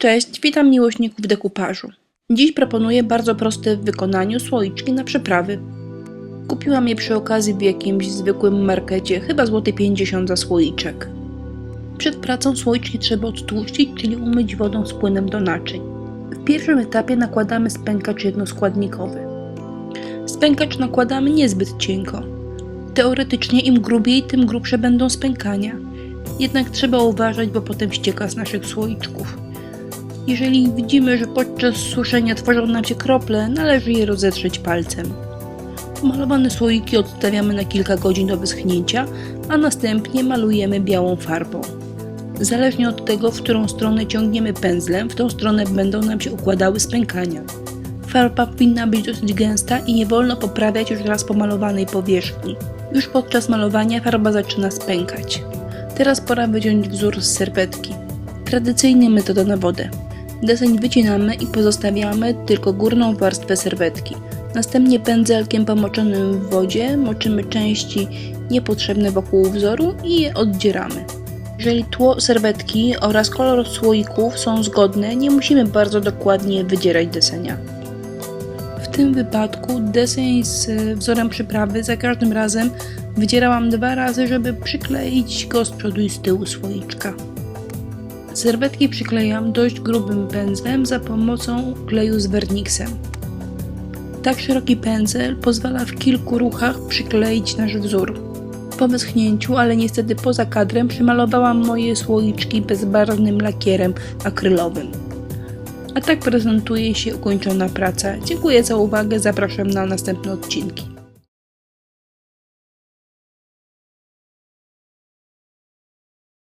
Cześć, witam miłośników dekupażu. Dziś proponuję bardzo proste w wykonaniu słoiczki na przyprawy. Kupiłam je przy okazji w jakimś zwykłym markecie, chyba złoty 50 za słoiczek. Przed pracą słoiczki trzeba odtłuścić, czyli umyć wodą z płynem do naczyń. W pierwszym etapie nakładamy spękacz jednoskładnikowy. Spękacz nakładamy niezbyt cienko. Teoretycznie im grubiej, tym grubsze będą spękania. Jednak trzeba uważać, bo potem ścieka z naszych słoiczków. Jeżeli widzimy, że podczas suszenia tworzą nam się krople, należy je rozetrzeć palcem. Malowane słoiki odstawiamy na kilka godzin do wyschnięcia, a następnie malujemy białą farbą. Zależnie od tego, w którą stronę ciągniemy pędzlem, w tą stronę będą nam się układały spękania. Farba powinna być dosyć gęsta i nie wolno poprawiać już raz pomalowanej powierzchni. Już podczas malowania farba zaczyna spękać. Teraz pora wyciąć wzór z serwetki. Tradycyjnie metoda na wodę. Deseń wycinamy i pozostawiamy tylko górną warstwę serwetki. Następnie pędzelkiem pomoczonym w wodzie moczymy części niepotrzebne wokół wzoru i je oddzieramy. Jeżeli tło serwetki oraz kolor słoików są zgodne, nie musimy bardzo dokładnie wydzierać desenia. W tym wypadku deseń z wzorem przyprawy za każdym razem wydzierałam dwa razy, żeby przykleić go z przodu i z tyłu słoiczka. Serwetki przyklejam dość grubym pędzlem za pomocą kleju z werniksem. Tak szeroki pędzel pozwala w kilku ruchach przykleić nasz wzór. Po wyschnięciu, ale niestety poza kadrem, przymalowałam moje słoiczki bezbarwnym lakierem akrylowym. A tak prezentuje się ukończona praca. Dziękuję za uwagę, zapraszam na następne odcinki.